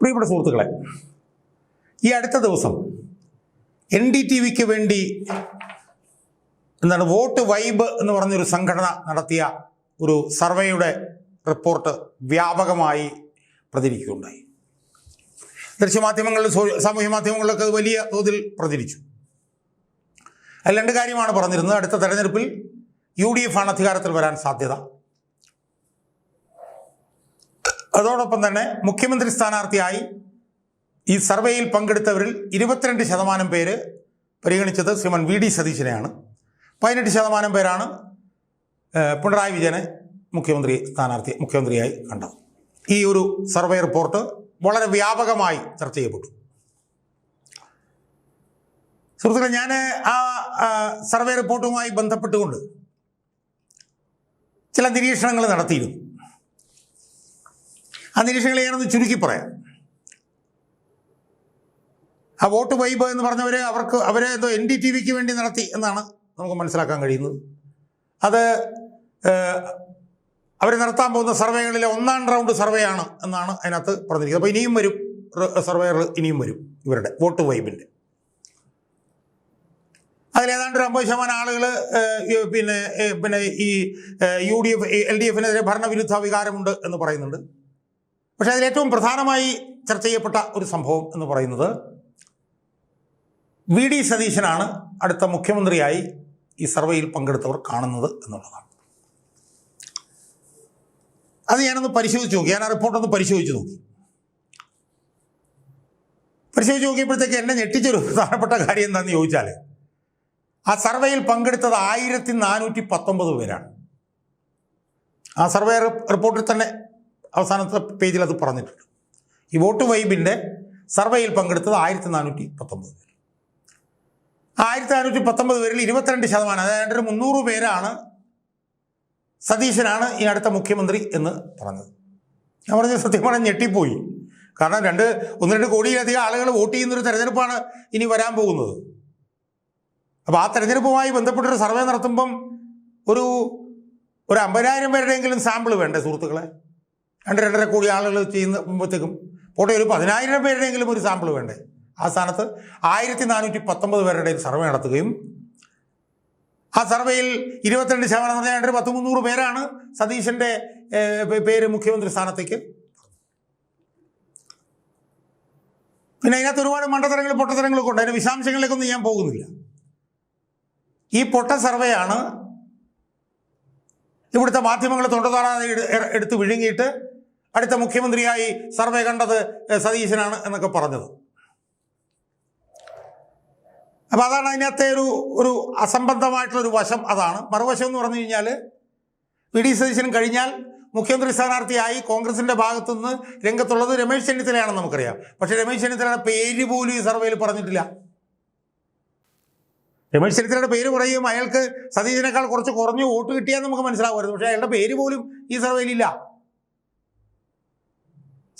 പ്രിയപ്പെട്ട സുഹൃത്തുക്കളെ ഈ അടുത്ത ദിവസം എൻ ഡി ടി വിക്ക് വേണ്ടി എന്താണ് വോട്ട് വൈബ് എന്ന് പറഞ്ഞൊരു സംഘടന നടത്തിയ ഒരു സർവേയുടെ റിപ്പോർട്ട് വ്യാപകമായി പ്രചരിക്കുകയുണ്ടായി. ദൃശ്യമാധ്യമങ്ങളിലും സോ- സാമൂഹ്യ മാധ്യമങ്ങളിലൊക്കെ അത് വലിയ തോതിൽ പ്രചരിച്ചു. അതിൽ രണ്ട് കാര്യമാണ് പറഞ്ഞിരുന്നത്. അടുത്ത തെരഞ്ഞെടുപ്പിൽ യു ഡി എഫ് ആണ് അധികാരത്തിൽ വരാൻ സാധ്യത. അതോടൊപ്പം തന്നെ മുഖ്യമന്ത്രി സ്ഥാനാർത്ഥിയായി ഈ സർവേയിൽ പങ്കെടുത്തവരിൽ ഇരുപത്തിരണ്ട് ശതമാനം പേര് പരിഗണിച്ചത് ശ്രീമൻ വി ഡി സതീശനെയാണ്. പതിനെട്ട് ശതമാനം പേരാണ് പിണറായി വിജയനെ മുഖ്യമന്ത്രി സ്ഥാനാർത്ഥി മുഖ്യമന്ത്രിയായി കണ്ടത്. ഈ ഒരു സർവേ റിപ്പോർട്ട് വളരെ വ്യാപകമായി ചർച്ച ചെയ്യപ്പെട്ടു. സുഹൃത്തുക്കളെ ഞാൻ ആ, സർവേ റിപ്പോർട്ടുമായി ബന്ധപ്പെട്ടുകൊണ്ട് ചില നിരീക്ഷണങ്ങൾ നടത്തിയിരുന്നു. ആ നിരീക്ഷണങ്ങൾ ഞാനൊന്ന് ചുരുക്കി പറയാം. ആ വോട്ട് വൈബ് എന്ന് പറഞ്ഞവർ അവർക്ക് അവരെ എന്തോ എൻ ഡി ടി വിക്ക് വേണ്ടി നടത്തി എന്നാണ് നമുക്ക് മനസ്സിലാക്കാൻ കഴിയുന്നത്. അത് അവർ നടത്താൻ പോകുന്ന സർവേകളിലെ ഒന്നാം റൗണ്ട് സർവേ ആണ് എന്നാണ് അതിനകത്ത് പറഞ്ഞിരിക്കുന്നത്. അപ്പോൾ ഇനിയും വരും. സർവേകൾ ഇനിയും വരും ഇവരുടെ വോട്ട് വൈബിന്റെ. അതിലേതാണ്ട് ഒരു അമ്പത് ശതമാനം ആളുകൾ പിന്നെ പിന്നെ ഈ U D F L D എഫിനെതിരെ ഭരണവിരുദ്ധ വികാരമുണ്ട് എന്ന് പറയുന്നുണ്ട്. പക്ഷേ അതിലേറ്റവും പ്രധാനമായി ചർച്ച ചെയ്യപ്പെട്ട ഒരു സംഭവം എന്ന് പറയുന്നത് വി ഡി സതീശനാണ് അടുത്ത മുഖ്യമന്ത്രിയായി ഈ സർവേയിൽ പങ്കെടുത്തവർ കാണുന്നത് എന്നുള്ളതാണ്. അത് ഞാനൊന്ന് പരിശോധിച്ച് നോക്കി. ഞാൻ ആ റിപ്പോർട്ടൊന്ന് പരിശോധിച്ച് നോക്കി. പരിശോധിച്ച് നോക്കിയപ്പോഴത്തേക്ക് എന്നെ ഞെട്ടിച്ചൊരു പ്രധാനപ്പെട്ട കാര്യം എന്താണെന്ന് ചോദിച്ചാൽ ആ സർവേയിൽ പങ്കെടുത്തത് ആയിരത്തി നാനൂറ്റി പത്തൊമ്പത് പേരാണ്. ആ സർവേ റിപ്പോർട്ടിൽ തന്നെ അവസാനത്തെ പേജിൽ അത് പറഞ്ഞിട്ടുണ്ട്. ഈ വോട്ട് വൈബിന്റെ സർവേയിൽ പങ്കെടുത്തത് ആയിരത്തി നാനൂറ്റി പത്തൊമ്പത് പേര്. ആയിരത്തി നാനൂറ്റി പത്തൊമ്പത് പേരിൽ ഇരുപത്തിരണ്ട് ശതമാനം അതായത് ഒരു മുന്നൂറ് പേരാണ് സതീശനാണ് ഈ അടുത്ത മുഖ്യമന്ത്രി എന്ന് പറഞ്ഞത്. ഞാൻ പറഞ്ഞ സത്യം പറഞ്ഞാൽ ഞെട്ടിപ്പോയി. കാരണം രണ്ട് ഒന്ന് രണ്ട് കോടിയിലധികം ആളുകൾ വോട്ട് ചെയ്യുന്നൊരു തെരഞ്ഞെടുപ്പാണ് ഇനി വരാൻ പോകുന്നത്. അപ്പോൾ ആ തെരഞ്ഞെടുപ്പുമായി ബന്ധപ്പെട്ടൊരു സർവേ നടത്തുമ്പം ഒരു ഒരു അമ്പതിനായിരം പേരുടെയെങ്കിലും സാമ്പിൾ വേണ്ടേ സുഹൃത്തുക്കളെ? രണ്ട് രണ്ടര കോടി ആളുകൾ ചെയ്യുമ്പോഴത്തേക്കും പോട്ടെ ഒരു പതിനായിരം പേരുടെയെങ്കിലും ഒരു സാമ്പിൾ വേണ്ടേ? ആ സ്ഥാനത്ത് ആയിരത്തി നാനൂറ്റി പത്തൊമ്പത് പേരുടെ സർവേ നടത്തുകയും ആ സർവേയിൽ ഇരുപത്തിരണ്ട് ശതമാനം എന്ന് പറഞ്ഞാൽ പത്ത് മുന്നൂറ് പേരാണ് സതീശന്റെ പേര് മുഖ്യമന്ത്രി സ്ഥാനത്തേക്ക്. പിന്നെ അതിനകത്ത് ഒരുപാട് മണ്ടത്തരങ്ങൾ പൊട്ടത്തരങ്ങളൊക്കെ ഉണ്ട്. അതിന്റെ വിശദാംശങ്ങളിലേക്കൊന്നും ഞാൻ പോകുന്നില്ല. ഈ പൊട്ട സർവേയാണ് ഇവിടുത്തെ മാധ്യമങ്ങൾ തൊണ്ടതാറാതെ എടു- എടുത്ത് വിഴുങ്ങിയിട്ട് അടുത്ത മുഖ്യമന്ത്രിയായി സർവേ കണ്ടത് സതീശനാണ് എന്നൊക്കെ പറഞ്ഞത്. അപ്പം അതാണ് അതിനകത്തെ ഒരു ഒരു അസംബന്ധമായിട്ടുള്ള ഒരു വശം അതാണ്. മറുവശം എന്ന് പറഞ്ഞു കഴിഞ്ഞാൽ വി ഡി സതീശൻ കഴിഞ്ഞാൽ മുഖ്യമന്ത്രി സ്ഥാനാർത്ഥിയായി കോൺഗ്രസിന്റെ ഭാഗത്തുനിന്ന് രംഗത്തുള്ളത് രമേശ് ചെന്നിത്തലയാണെന്ന് നമുക്കറിയാം. പക്ഷേ രമേശ് ചെന്നിത്തലയുടെ പേര് പോലും ഈ സർവേയിൽ പറഞ്ഞിട്ടില്ല. രമേശ് ചെന്നിത്തലയുടെ പേര് പറയും അയാൾക്ക് സതീശനേക്കാൾ കുറച്ച് കുറഞ്ഞ് വോട്ട് കിട്ടിയാൽ നമുക്ക് മനസ്സിലാവുമായിരുന്നു. പക്ഷേ അയാളുടെ പേര് പോലും ഈ സർവേയിലില്ല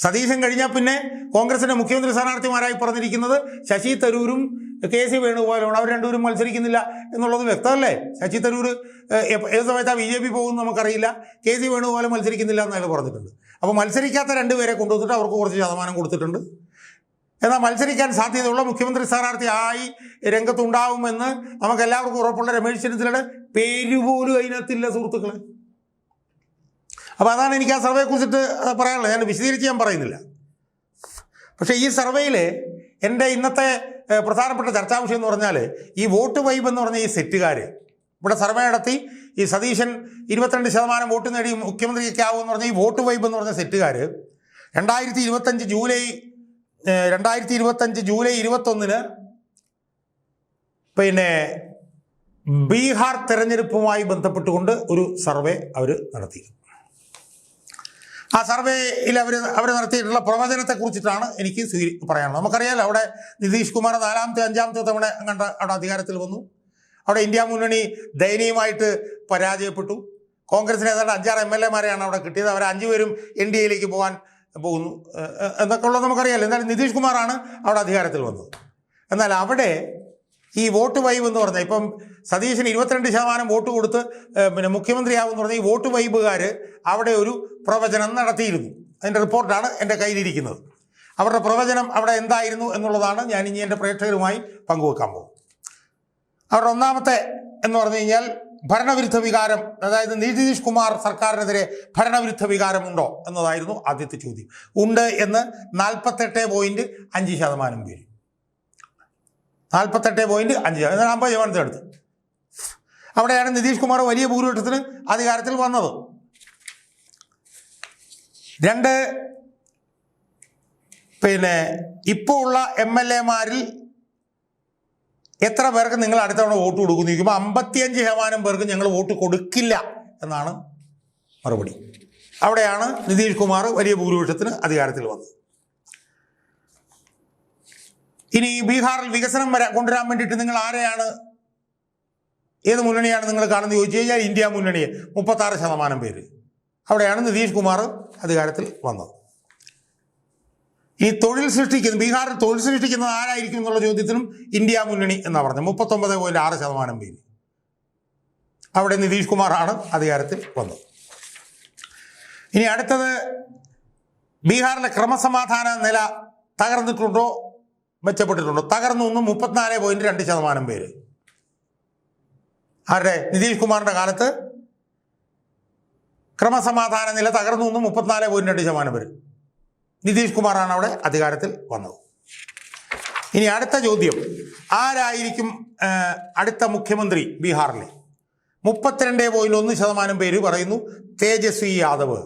സതീശൻ കഴിഞ്ഞാൽ പിന്നെ കോൺഗ്രസിന്റെ മുഖ്യമന്ത്രി സ്ഥാനാർത്ഥിമാരായി പറഞ്ഞിരിക്കുന്നത് ശശി തരൂരും കെ സി വേണുഗോപാലുമാണ്. അവർ രണ്ടുപേരും മത്സരിക്കുന്നില്ല എന്നുള്ളത് വ്യക്തമല്ലേ? ശശി തരൂർ ഏത് സമയത്താണ് ബി ജെ പി പോകുമെന്ന് നമുക്കറിയില്ല. കെ സി വേണുഗോപാലും മത്സരിക്കുന്നില്ല എന്ന് അയാൾ പറഞ്ഞിട്ടുണ്ട്. അപ്പോൾ മത്സരിക്കാത്ത രണ്ടുപേരെ കൊണ്ടുവന്നിട്ട് അവർക്ക് കുറച്ച് ശതമാനം കൊടുത്തിട്ടുണ്ട്. എന്നാൽ മത്സരിക്കാൻ സാധ്യതയുള്ള മുഖ്യമന്ത്രി സ്ഥാനാർത്ഥി ആയി രംഗത്തുണ്ടാവുമെന്ന് നമുക്ക് എല്ലാവർക്കും ഉറപ്പുള്ള രമേശ് ചെന്നിത്തലയുടെ പേര് പോലും അതിനകത്തില്ല സുഹൃത്തുക്കളെ. അപ്പോൾ അതാണ് എനിക്ക് ആ സർവേയെ കുറിച്ചിട്ട് പറയാനുള്ളത്. ഞാൻ വിശദീകരിച്ച് ഞാൻ പറയുന്നില്ല. പക്ഷേ ഈ സർവേയിൽ എന്റെ ഇന്നത്തെ പ്രധാനപ്പെട്ട ചർച്ചാ വിഷയം എന്ന് പറഞ്ഞാൽ ഈ വോട്ട് വൈബ് എന്ന് പറഞ്ഞ ഈ സെറ്റുകാർ ഇവിടെ സർവേ നടത്തി ഈ സതീശൻ ഇരുപത്തിരണ്ട് ശതമാനം വോട്ട് നേടി മുഖ്യമന്ത്രിയൊക്കെ ആവുമെന്ന് പറഞ്ഞ ഈ വോട്ട് വൈബ് എന്ന് പറഞ്ഞ സെറ്റുകാർ രണ്ടായിരത്തി ഇരുപത്തഞ്ച് ജൂലൈ രണ്ടായിരത്തി ഇരുപത്തഞ്ച് ജൂലൈ ഇരുപത്തൊന്നിന് പിന്നെ ബീഹാർ തെരഞ്ഞെടുപ്പുമായി ബന്ധപ്പെട്ടുകൊണ്ട് ഒരു സർവേ അവർ നടത്തി. ആ സർവേയിൽ അവർ അവർ നടത്തിയിട്ടുള്ള പ്രവചനത്തെ കുറിച്ചിട്ടാണ് എനിക്ക് പറയാനുള്ളത്. നമുക്കറിയാലോ അവിടെ നിതീഷ് കുമാർ നാലാമത്തെ അഞ്ചാമത്തെ തവണ കണ്ട അവിടെ അധികാരത്തിൽ വന്നു. അവിടെ ഇന്ത്യ മുന്നണി ദയനീയമായിട്ട് പരാജയപ്പെട്ടു. കോൺഗ്രസിന് ഏതാണ്ട് അഞ്ചാറ് എം എൽ എമാരെയാണ് അവിടെ കിട്ടിയത്. അവർ അഞ്ചുപേരും എൻ ഡി എയിലേക്ക് പോകാൻ പോകുന്നു. എന്നൊക്കെ ഉള്ളത് നമുക്കറിയാലോ. എന്നാലും നിതീഷ് കുമാറാണ് അവിടെ അധികാരത്തിൽ വന്നത്. എന്നാൽ അവിടെ ഈ വോട്ട് വൈബ് എന്ന് പറഞ്ഞാൽ ഇപ്പം സതീശന് ഇരുപത്തിരണ്ട് ശതമാനം വോട്ട് കൊടുത്ത് പിന്നെ മുഖ്യമന്ത്രിയാവുമെന്ന് പറഞ്ഞാൽ ഈ വോട്ട് വൈബുകാർ അവിടെ ഒരു പ്രവചനം നടത്തിയിരുന്നു. അതിന്റെ റിപ്പോർട്ടാണ് എന്റെ കയ്യിലിരിക്കുന്നത്. അവരുടെ പ്രവചനം അവിടെ എന്തായിരുന്നു എന്നുള്ളതാണ് ഞാൻ ഇനി എന്റെ പ്രേക്ഷകരുമായി പങ്കുവെക്കാൻ പോകും അവരുടെ ഒന്നാമത്തെ എന്ന് പറഞ്ഞു കഴിഞ്ഞാൽ ഭരണവിരുദ്ധ വികാരം അതായത് നിതീഷ് കുമാർ സർക്കാരിനെതിരെ ഭരണവിരുദ്ധ വികാരമുണ്ടോ എന്നതായിരുന്നു ആദ്യത്തെ ചോദ്യം. ഉണ്ട് എന്ന് നാൽപ്പത്തെട്ട് പോയിന്റ് അഞ്ച് ശതമാനം പേര്. നാൽപ്പത്തെട്ട് പോയിന്റ് അഞ്ച്. ശതമാനം അമ്പത് ശതമാനത്തിൽ അടുത്ത് അവിടെയാണ് നിതീഷ് കുമാർ വലിയ ഭൂരിപക്ഷത്തിന് അധികാരത്തിൽ വന്നത്. രണ്ട് പിന്നെ ഇപ്പോൾ ഉള്ള എം എൽ എമാരിൽ എത്ര പേർക്ക് നിങ്ങൾ അടുത്ത തവണ വോട്ട് കൊടുക്കുന്നു ചോദിക്കുമ്പോൾ അമ്പത്തിയഞ്ച് ശതമാനം പേർക്ക് ഞങ്ങൾ വോട്ട് കൊടുക്കില്ല എന്നാണ് മറുപടി. അവിടെയാണ് നിതീഷ് കുമാർ വലിയ ഭൂരിപക്ഷത്തിന് അധികാരത്തിൽ വന്നത്. ഇനി ബീഹാറിൽ വികസനം വരാ കൊണ്ടുവരാൻ വേണ്ടിയിട്ട് നിങ്ങൾ ആരെയാണ്? ഏത് മുന്നണിയാണ് നിങ്ങൾ കാണുന്നത്? ചോദിച്ചു കഴിഞ്ഞാൽ ഇന്ത്യ മുന്നണിയെ. മുപ്പത്താറ് ശതമാനം പേര്. അവിടെയാണ് നിതീഷ് കുമാർ അധികാരത്തിൽ വന്നത്. ഈ തൊഴിൽ സൃഷ്ടിക്കുന്ന ബീഹാറിൽ തൊഴിൽ സൃഷ്ടിക്കുന്നത് ആരായിരിക്കും എന്നുള്ള ചോദ്യത്തിനും ഇന്ത്യ മുന്നണി എന്നാണ് പറഞ്ഞത്. മുപ്പത്തൊമ്പത് പോയിന്റ് ആറ് ശതമാനം പേര്. അവിടെ നിതീഷ് കുമാറാണ് അധികാരത്തിൽ വന്നത്. ഇനി അടുത്തത് ബീഹാറിലെ ക്രമസമാധാന നില തകർന്നിട്ടുണ്ടോ? മെച്ചപ്പെട്ടിട്ടുണ്ടോ. തകർന്നു ഒന്ന് മുപ്പത്തിനാല് പോയിന്റ് രണ്ട് ശതമാനം പേര്. ആരുടെ? നിതീഷ് കുമാറിന്റെ കാലത്ത്. ക്രമസമാധാന നില തകർന്നു ഒന്ന് മുപ്പത്തിനാല് പോയിന്റ് രണ്ട് ശതമാനം പേര്. നിതീഷ് കുമാറാണ് അവിടെ അധികാരത്തിൽ വന്നത്. ഇനി അടുത്ത ചോദ്യം. ആരായിരിക്കും അടുത്ത മുഖ്യമന്ത്രി ബീഹാറിലെ? മുപ്പത്തിരണ്ട് പോയിന്റ് ഒന്ന് ശതമാനം പേര് പറയുന്നു. തേജസ്വി യാദവ്.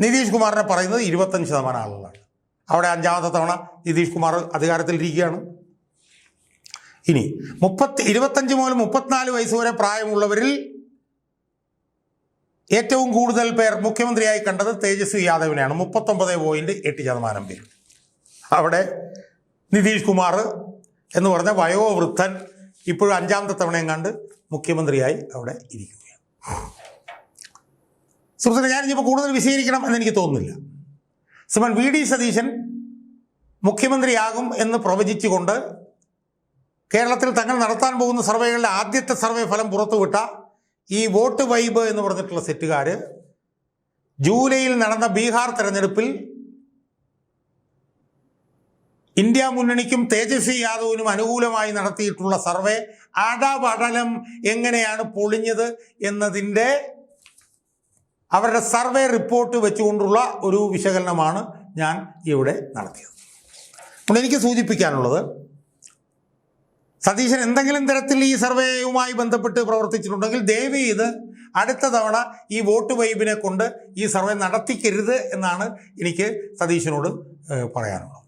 നിതീഷ് കുമാറിനെ പറയുന്നത് ഇരുപത്തഞ്ച് ശതമാനം ആളുകളാണ്. അവിടെ അഞ്ചാമത്തെ തവണ നിതീഷ് കുമാർ അധികാരത്തിലിരിക്കുകയാണ്. ഇനി മുപ്പത്തി ഇരുപത്തഞ്ച് മുതൽ മുപ്പത്തിനാല് വയസ്സ് വരെ പ്രായമുള്ളവരിൽ ഏറ്റവും കൂടുതൽ പേർ മുഖ്യമന്ത്രിയായി കണ്ടത് തേജസ്വി യാദവിനെയാണ്. മുപ്പത്തൊമ്പത് പോയിന്റ് എട്ട് ശതമാനം പേർ. അവിടെ നിതീഷ് കുമാർ എന്ന് പറഞ്ഞ വയോവൃദ്ധൻ ഇപ്പോഴും അഞ്ചാമത്തെ തവണയും കണ്ട് മുഖ്യമന്ത്രിയായി അവിടെ ഇരിക്കുകയാണ്. സുഹൃത്തുക്കളെ ഞാനിപ്പോൾ കൂടുതൽ വിശദീകരിക്കണം എന്നെനിക്ക് തോന്നുന്നില്ല. ശ്രീമാൻ വി ഡി സതീശൻ മുഖ്യമന്ത്രിയാകും എന്ന് പ്രവചിച്ചുകൊണ്ട് കേരളത്തിൽ തങ്ങൾ നടത്താൻ പോകുന്ന സർവേകളുടെ ആദ്യത്തെ സർവേ ഫലം പുറത്തുവിട്ട ഈ വോട്ട് വൈബ് എന്ന് പറഞ്ഞിട്ടുള്ള സെറ്റുകാർ ജൂലൈയിൽ നടന്ന ബീഹാർ തെരഞ്ഞെടുപ്പിൽ ഇന്ത്യ മുന്നണിക്കും തേജസ്വി യാദവിനും അനുകൂലമായി നടത്തിയിട്ടുള്ള സർവേ അടപടലം എങ്ങനെയാണ് പൊളിഞ്ഞത് എന്നതിന്റെ അവരുടെ സർവേ റിപ്പോർട്ട് വെച്ചുകൊണ്ടുള്ള ഒരു വിശകലനമാണ് ഞാൻ ഇവിടെ നടത്തിയത്. അപ്പോൾ എനിക്ക് സൂചിപ്പിക്കാനുള്ളത് സതീശൻ എന്തെങ്കിലും തരത്തിൽ ഈ സർവേയുമായി ബന്ധപ്പെട്ട് പ്രവർത്തിച്ചിട്ടുണ്ടെങ്കിൽ ദയവ് ചെയ്ത് അടുത്ത തവണ ഈ വോട്ട് വൈബിനെ കൊണ്ട് ഈ സർവേ നടത്തിക്കരുത് എന്നാണ് എനിക്ക് സതീശനോട് പറയാനുള്ളത്.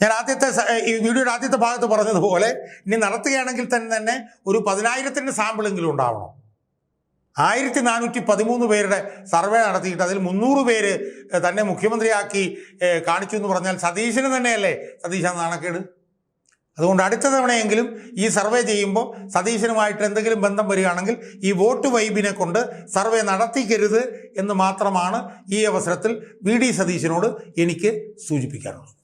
ഞാൻ ആദ്യത്തെ ഈ വീഡിയോയുടെ ആദ്യത്തെ ഭാഗത്ത് പറഞ്ഞതുപോലെ ഇനി നടത്തുകയാണെങ്കിൽ തന്നെ തന്നെ ഒരു പതിനായിരത്തിന്റെ സാമ്പിളെങ്കിലും ഉണ്ടാവണം. ആയിരത്തി നാനൂറ്റി പതിമൂന്ന് പേരുടെ സർവേ നടത്തിയിട്ട് അതിൽ മുന്നൂറ് പേര് തന്നെ മുഖ്യമന്ത്രിയാക്കി കാണിച്ചു എന്ന് പറഞ്ഞാൽ സതീശന് തന്നെയല്ലേ സതീശൻ നാണക്കേട്? അതുകൊണ്ട് അടുത്ത തവണയെങ്കിലും ഈ സർവേ ചെയ്യുമ്പോൾ സതീശനുമായിട്ട് എന്തെങ്കിലും ബന്ധം വരികയാണെങ്കിൽ ഈ വോട്ട് വൈബിനെ കൊണ്ട് സർവേ നടത്തിക്കരുത് എന്ന് മാത്രമാണ് ഈ അവസരത്തിൽ വി ഡി സതീശനോട് എനിക്ക് സൂചിപ്പിക്കാനുള്ളത്.